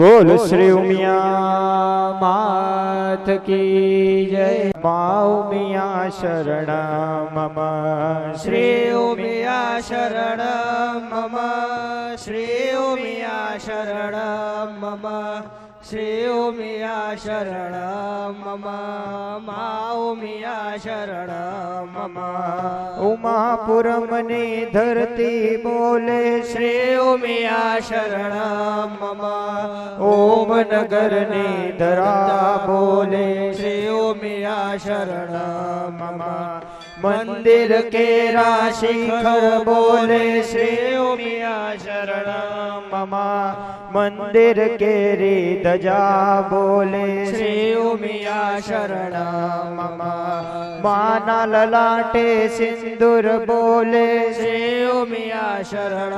बोल श्री उमिया। माथ की जय। माऊ मिया शरण मम। श्री उमिया शरण मम। श्री उमिया शरण मम। श्री मिया शरण मम माओ मिया शरण मम। उमापुरम ने धरती बोले श्री मिया शरण मम। ओम नगर ने धरा बोले श्री मिया शरण मम। मंदिर के राशि बोले श्री मिया शरण। ममा मंदिर के रिदजा बोले। श्री उमिया शरण ममा। माना ललाटे सिंदूर बोले। श्री उमिया शरण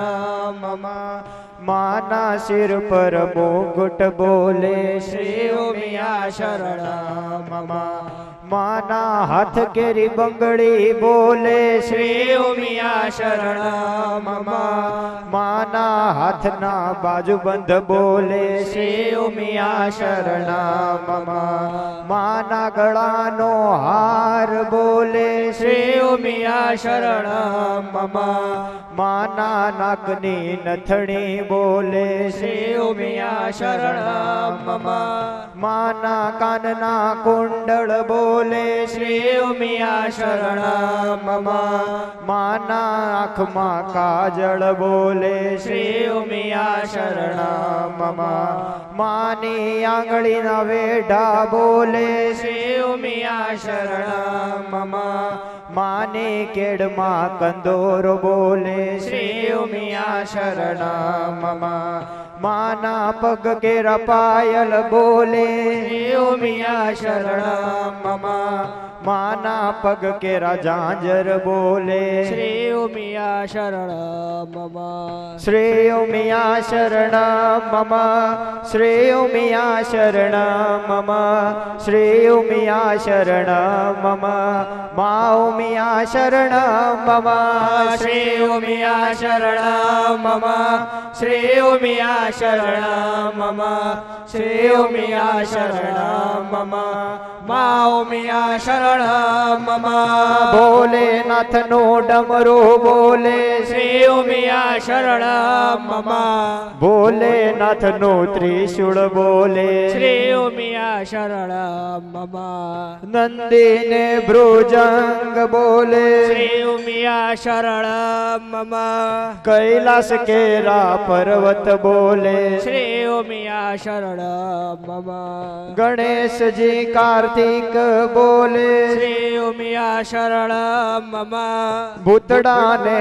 ममा। माना सिर पर मुकुट बोले, श्री उमिया शरण ममा माना हाथ केरी बंगड़ी बोले, श्री उमिया शरण ममा माना हाथ ना बाजू बंद बोले, श्री उमिया शरण ममा માના ગળાનો હાર બોલે શ્રી ઉમિયા શરણ મમા. માના નાકની નથણી બોલે શ્રી ઉમિયા શરણ મમા. માના કાનના કુંડળ બોલે શ્રી ઉમિયા શરણ મમા. માના આંખમાં કાજળ બોલે શ્રી ઉમિયા શરણ મમા. માની આંગળીના વેઢા બોલે उमिया शरण मम। माने केडमा कंदोर बोले सेव मिया शरण मम। माना पग के रपायल बोले सेव मिया शरण मम। माना पग केरा झांझर बोले। श्रेय मिया शरण ममा। श्रेय मिया शरण ममा। श्रेय मिया शरण ममा। श्रेय मिया शरण ममा। माओ मिया शरण ममा। श्रेय मिया शरण ममा। श्रेय मिया शरण ममा। श्रेय मिया शरण ममा। माओ मिया शरण શરણ મમ ભોલેનાથનું ડમરું બોલે શ્રી ઉમિયા શરણ મમ ભોલેનાથનું ત્રિશુળ બોલે શ્રી ઉમિયા શરણ મમ નંદીને ભ્રુજંગ બોલે શ્રી ઉમિયા શરણ મમ કૈલાસ કેરા પર્વત બોલે શ્રી ઉમિયા શરણ મમ ગણેશજી કાર્તિક બોલે શ્રી ઉમિયા શરણ મમ ભૂતડાને